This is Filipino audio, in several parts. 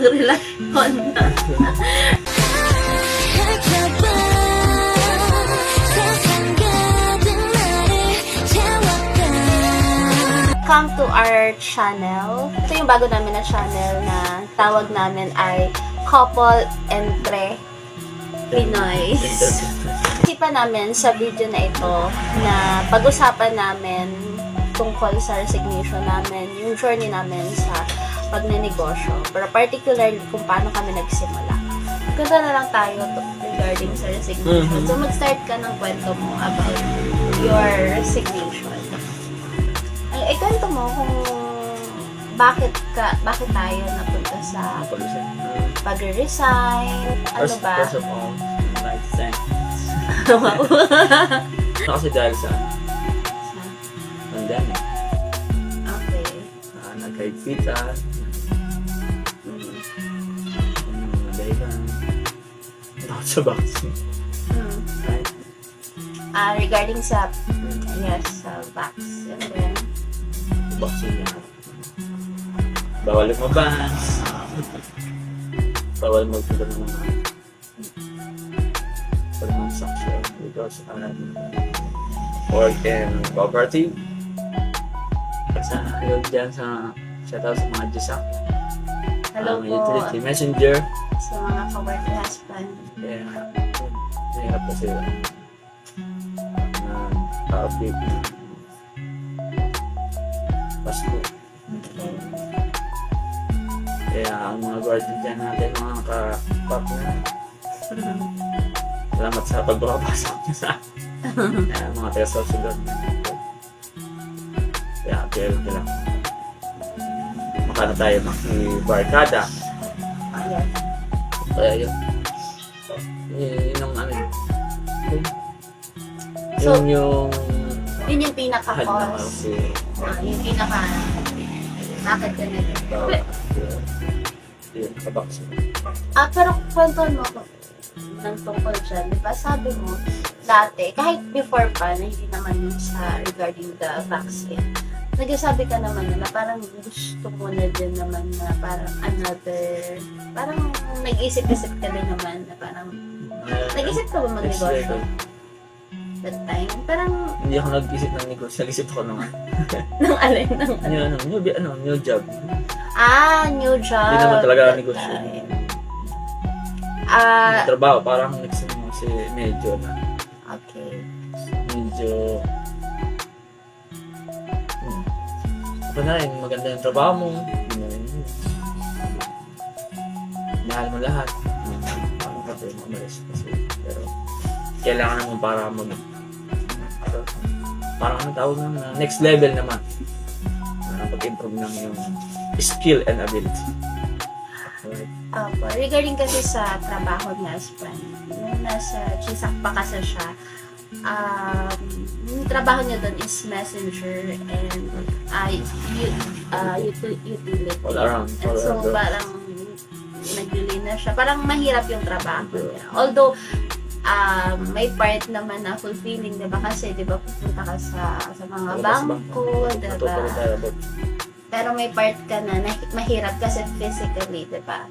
ng relasyon. Come to our channel. Ito yung bago namin na channel na tawag namin ay Couple Entre Pinoy. Isipan namin sa video na ito na pag-usapan namin tungkol sa resignation namin, yung journey namin sa pagnenegosyo. Pero particularly kung paano kami nagsimula. Ganda na lang tayo to, regarding sa resignation. Mhm. So mag-start ka ng kwento mo about your resignation. Ay, ay kwento mo kung bakit ka bakit tayo napunta sa pag-resign, ano ba? first of all, thank Wow. kasi dahil sa pandemic, okay. uh, nagkaigpitan, Mm. Sa vaccine, Mm. Ah, regarding sa yes, sa vax. And then, Vaccine yan. Bawal lumabas. Bawal magpunta ng mga transaction because I'm work in cooperative. Sa ayun dyan sa shoutout sa mga Jisak. hello ang po utility messenger. Sa mga ka-work husband. Yun, mahirap po sila. Na ka-update na Pasko. Okay. Kaya ang mga guardian dyan natin, mga ka-partner, salamat sa pagbabasok niyo sa Kaya mga taga sa sugat. Kaya apel ko lang. Makana tayo makibarkada. Ah, yes. Kaya yun. Yun ang ano yun. So, Yun yung Yun yung na pinaka-cause. kasi Ah, yung pinaka bakit ka nag yun, kabaksin. Ah, pero kwentuhan mo ako ng tungkol dyan. Di ba sabi mo, dati, kahit before pa, na hindi naman yung sa regarding the vaccine, nagsasabi ka naman na parang gusto mo na din naman na parang another, parang nag-isip-isip ka din naman na parang, nag-isip ka ba magnegosyo that time? Parang, Hindi ako nag-isip ng negosyo. Nag-isip ako ng nang alin, nang ano, ano, new, ano, new job. Ah, new job. Hindi naman talaga negosyo. Ah, trabaho, parang next mo si medyo na okay. medyo Rin, maganda yung trabaho mo. Yun. Mahal mo lahat. Parang ka tayo umalis kasi. Pero, kailangan naman para mag ano, parang ano tawag naman na next level naman. Uh, pag-improve ng yung skill and ability. Right. Opo, regarding kasi sa trabaho ni husband, nung nasa Chisak pa kasi siya, um, yung trabaho niya doon is messenger and uh, u- uh, util- utility. All around. And All so, around. parang nag-delay na siya. Parang mahirap yung trabaho niya. Although, um, may part naman na fulfilling, di ba? Kasi, di ba, pupunta ka sa, sa mga bangko, di ba? Pero may part ka na, na mahirap kasi physically, di ba?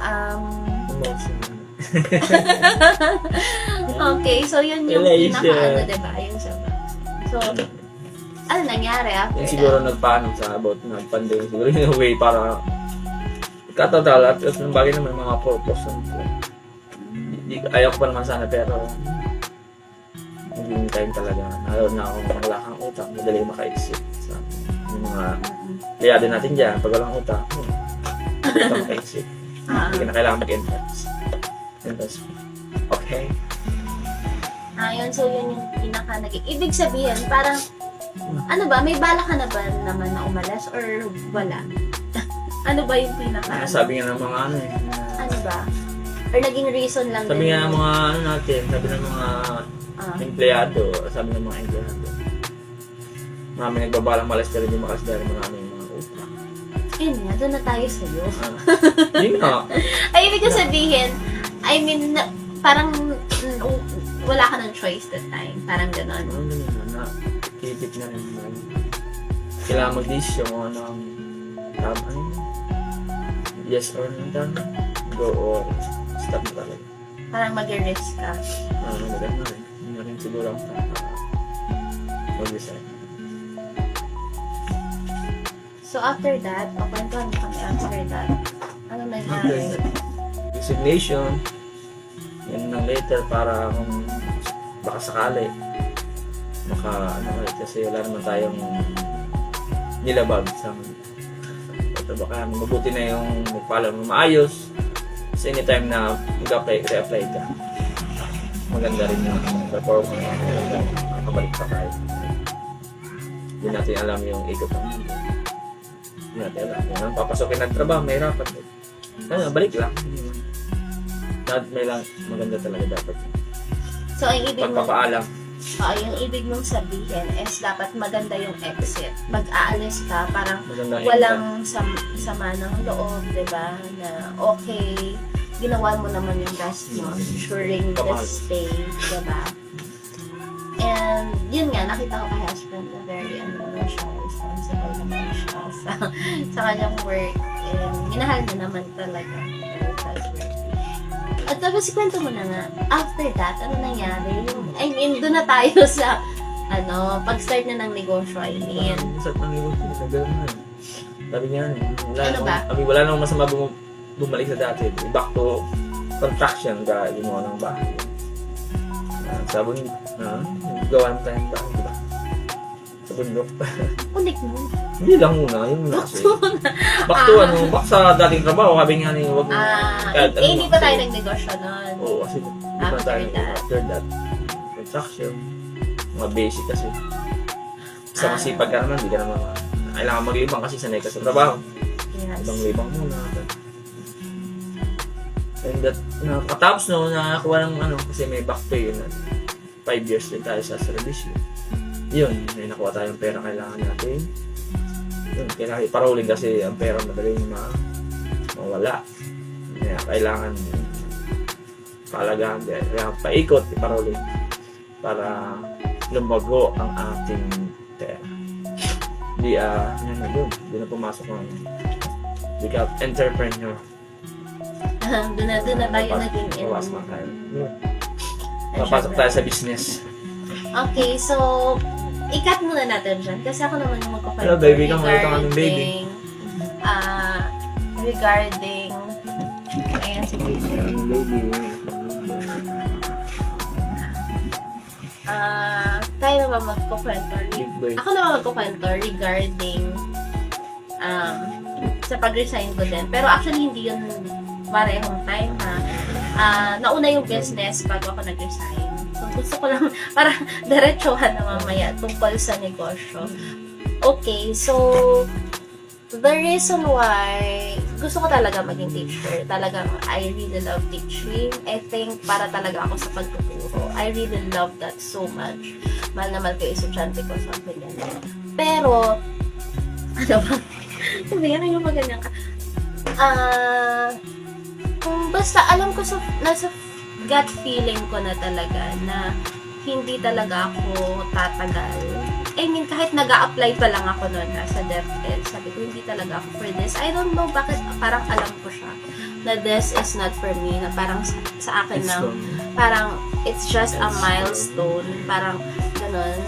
Um. Okay, so yun yung Relation. pinaka ano, di ba? Yung sa So, ano nangyari after Yan siguro nagpaano sa about ng pandemic. Siguro in a way para katadal at tapos ng bagay naman mga purpose. Hindi, ayaw ko pa naman sana pero hindi time talaga. Nalaw na ako kung wala kang utang, madali makaisip. Sa yung mga liado natin dyan, pag walang utang, hmm, utang makaisip. Ah, Hindi ka na kailangan Invest. Okay. ah, yun, so yun yung pinaka naging. Ibig sabihin, parang, ano ba, may bala ka na ba naman na umalis or wala? ano ba yung pinaka, Ah, ano, sabi nga ng mga ano eh. ano ba? Or naging reason lang Sabi din nga ng mga ano natin, sabi ng mga ah, empleyado, sabi ng mga empleyado. Marami nagbabalang malas pero hindi makas dahil marami yung mga utang. yun nga, doon na tayo sa'yo. Ah, Yun nga. Ay, ibig ko sabihin, I mean, na- parang mm, wala ka ng choice that time. Parang gano'n. Ano yun, na titip na rin naman. Kailangan mag-desisyon kung ano ang tama. Ano yun? yes or no done, go or stop na talaga. Parang mag-risk ka. Ah, maganda rin. Yun na rin siguro ang tama. Mag-resign. So after that, pakwentuhan mo kami after that. Ano After nangyari? that, resignation, yun na later para kung baka sakali, maka ano ulit kasi wala naman tayong nilabag sa Ito baka mabuti na yung magpala mo maayos. Kasi anytime na mag-apply, re-apply ka maganda rin yung performance. Maganda makabalik pa tayo. Hindi natin alam yung ikot ng mundo. Hindi natin alam. Kung anong papasokin ng trabaho may rapat ano, balik lang Not, may lang maganda talaga dapat So ang ibig mong, pagpapaalam oh, yung ibig mong sabihin is dapat maganda yung exit. Pag aalis ka, parang maganda walang sam sama ng loob, di ba? Na okay, ginawa mo naman yung best mo during the Kamahal. stay, di ba? And yun nga, nakita ko kay husband na very ano naman siya, responsible naman siya sa, sa kanyang work. And minahal niya naman talaga. Pero trustworthy. At tapos kwento mo na nga, after that, ano nangyari? I mean, doon na tayo sa, ano, pag-start na ng negosyo, I mean. Sa sa ganun na. Sabi niya, eh, wala Ano ba? Sabi, wala namang masama bum- bumalik sa dati. Back to construction ka, gumawa ng bahay. Uh, sa bundok, uh, gawa na tayong bahay, di ba? Sa bundok. Unik mo. Hindi lang muna, yun muna kasi. Back to ano, back sa dating trabaho, sabi nga ni, wag mo. Ah, kahit eh, ano, hindi pa tayo kasi- nagnegosyo nun. Oo, kasi di pa After tayo that. after that. Construction, mga basic kasi. Sa Ah. masipag ka naman, di ka naman kailangan maglibang kasi sanay ka sa trabaho. Yes. Ibang libang muna. And that, nakatapos no, nakakuha ng ano, kasi may back pay yun. 5 years din tayo sa servisyo. Yun, may nakuha tayong pera kailangan natin. Yun, kailangan iparolling kasi ang pera madaling ma mawala. Kaya kailangan palagahan, kaya paikot, iparolling para lumago ang ating pera. Di, ah, yan na doon. Doon na pumasok ang up, entrepreneur. doon na, doon na tayo naging in. Papasok tayo. Papasok tayo sa business. Okay, so, ikat muna natin dyan. Kasi ako naman yung magkukwento. Hello, baby. Kang ulit ang aming baby. Ah, regarding, ayan si baby. Ah, tayo naman magkukwento. Ako naman magkukwento regarding um, sa pag-resign ko din. Pero actually, hindi yun parehong time ha. Ah, nauna yung business bago ako nag-resign. Gusto ko lang, para diretsuhan na mamaya tungkol sa negosyo. Okay, so, the reason why gusto ko talaga maging teacher, talagang I really love teaching. I think para talaga ako sa pagtuturo. I really love that so much. Mahal na mahal ko estudyante ko sa ganyan. Pero, ano ba? Sabi yan, yung maganyan ka. Ah, kung basta alam ko sa, nasa gut feeling ko na talaga na hindi talaga ako tatagal. I mean, kahit nag apply pa lang ako noon ha, sa DepEd, sabi ko, hindi talaga ako for this. I don't know bakit parang alam ko siya na this is not for me, na parang sa, sa akin It's parang it's just a It's milestone, parang ganun.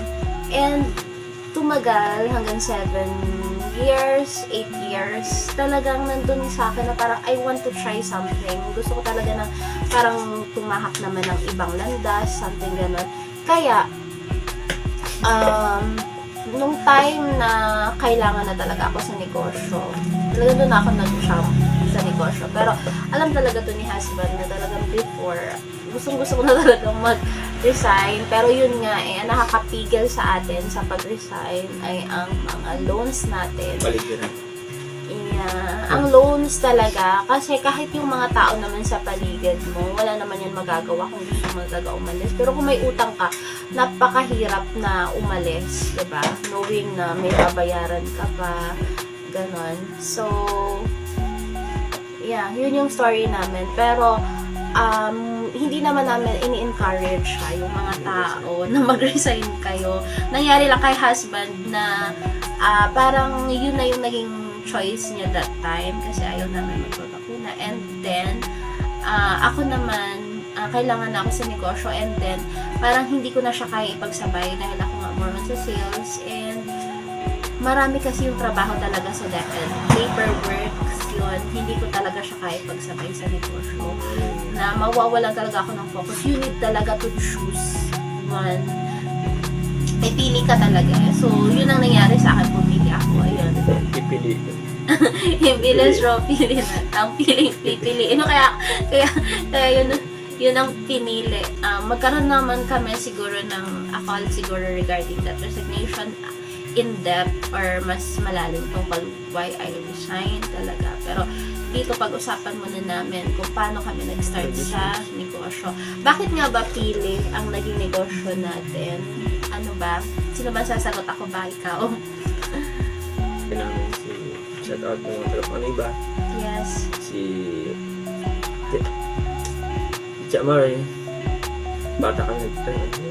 And tumagal hanggang 7 years, 8 years, talagang nandun sa akin na parang I want to try something. Gusto ko talaga na parang tumahak naman ng ibang landas, something ganun. Kaya, um, nung time na kailangan na talaga ako sa negosyo, talaga doon ako nag-jump sa negosyo. Pero alam talaga to ni husband na talagang before, gustong gusto ko na talagang mag-resign. Pero yun nga eh, ang nakakapigil sa atin sa pag-resign ay ang mga loans natin. Balik yun. Yeah. Ang loans talaga, kasi kahit yung mga tao naman sa paligid mo, wala naman yan magagawa kung gusto mo talaga umalis. Pero kung may utang ka, napakahirap na umalis, ba? Knowing na may babayaran ka pa, ganon. So, yeah, yun yung story namin. Pero, um, hindi naman namin ini-encourage siya, yung mga tao na mag-resign kayo. Nangyari lang kay husband na ah, parang yun na yung naging choice niya that time kasi ayaw namin magpapakuna. And then, ah, ako naman, ah, kailangan na ako sa negosyo and then parang hindi ko na siya kaya ipagsabay dahil ako nga more on sa sales and marami kasi yung trabaho talaga sa DepEd. Paperwork, yun, hindi ko talaga siya kaya ipagsabay sa negosyo. Na mawawalan talaga ako ng focus. You need talaga to choose one. May pili ka talaga. eh. So, yun ang nangyari sa akin. Pumili ako. Ayun. Pipili. Hindi lang straw pili na. Ang piling pipili. Ano kaya, kaya, kaya yun, yun ang pinili. Um, magkaroon naman kami siguro ng a call siguro regarding that resignation in depth or mas malalim tungkol why I resigned talaga. Pero dito pag-usapan muna namin kung paano kami nag-start sa negosyo. Bakit nga ba pili ang naging negosyo natin? Ano ba? Sino ba sasagot ako ba? Ikaw? namin si shout out ng mga ano iba Yes. si si Tia Mari bata kami Nagtitilan.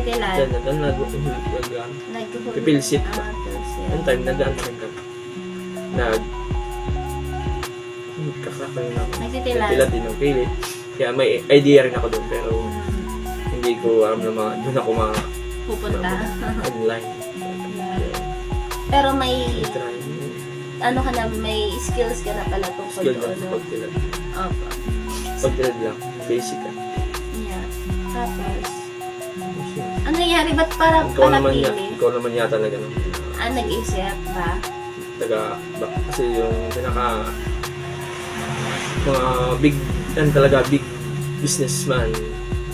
Dyan na dyan nag nag Nag- Pipilsit. Ah, pilsit. Yung time nag-ano rin kami nag kakakal na ako Nagtitilan. Nagtila din ng pilit kaya may idea rin ako doon pero Hmm, hindi ko alam na mga doon ako mga Pupunta. online Pero may, ano ka na, may skills ka na pala tungkol skill doon. No? pagtilad Opo. pagtilad lang basic ah Yeah. Tapos, nangyari? Ba't para, ikaw para naman ya, pili? ikaw naman yata talaga? Ah, nag-isip ba? taga ba, kasi yung pinaka mga big yan talaga big businessman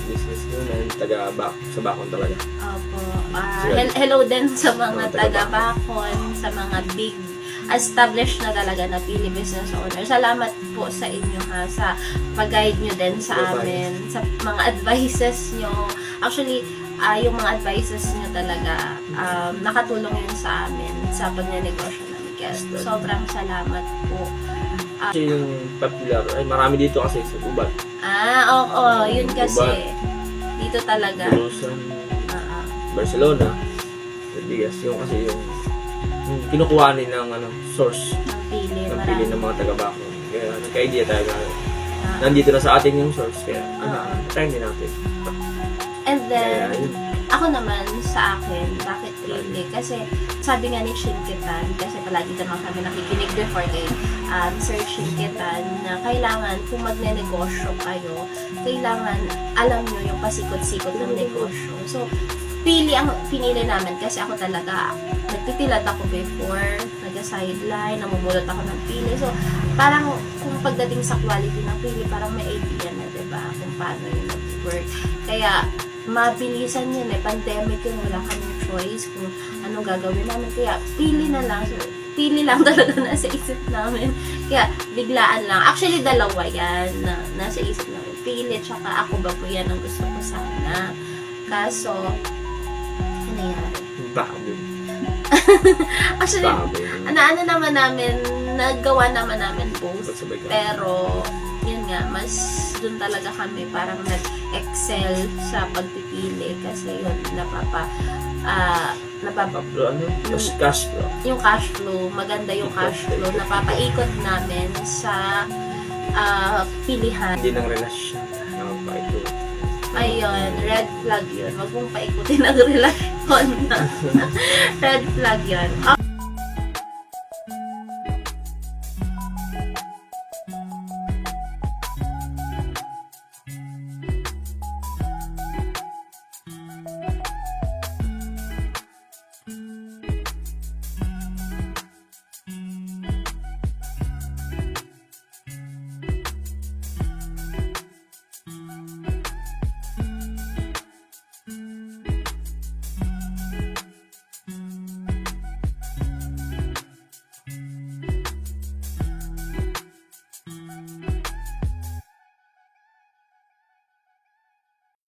businesswoman taga back sa bakon talaga Opo. Sure. hel- hello din sa mga taga- taga-bakon, sa mga big established na talaga na Pili Business Owner. Salamat po sa inyo ha, sa pag-guide nyo din sa amin, sa mga advices nyo. Actually, ah, yung mga advices nyo talaga, um, nakatulong yun sa amin sa pagnenegosyo namin. Kaya sobrang salamat po. kasi yung popular ay marami dito kasi sa Tubat Ah, oo, yun kasi. Dito talaga. Ah, ah. Barcelona Ortigas yung kasi yung, yung kinukuha din ng ano source ng pili. ng pili ng mga taga bakon kaya nagka-idea tayo na Ah. nandito na sa atin yung source kaya ano, Oo. try din natin And then, Ako naman, sa akin, bakit really? Kasi, sabi nga ni Shinkitan, kasi palagi naman kami nakikinig before kay um, Sir Shinkitan, na kailangan, kung magne-negosyo kayo, kailangan alam nyo yung pasikot-sikot ng negosyo. So, pili ang pinili namin kasi ako talaga, nagtitilad ako before, nag-sideline, namumulot ako ng pili. So, parang kung pagdating sa quality ng pili, parang may idea na, 'di ba Kung paano yung nag-work. Kaya, mabilisan yun eh. Pandemic yun, wala kaming choice kung anong gagawin namin. Kaya, pili na lang. So, pili lang talaga nasa isip namin. Kaya, biglaan lang. Actually, dalawa yan na nasa isip namin. Pili, tsaka ako ba po yan ang gusto ko sana. Kaso, ano nangyari? bago Actually, ano, ano naman namin, nagawa naman namin both. Pero, yun nga, mas dun talaga kami parang nag-excel sa pagpipili kasi yun, napapa, ah, napapa, ano cash cash flow yung cash flow, maganda yung cash flow, napapaikot namin sa ah, pilihan. hindi ng relasyon ng paito Ayun, red flag yun. Huwag mong paikutin ang relasyon na. red flag yun.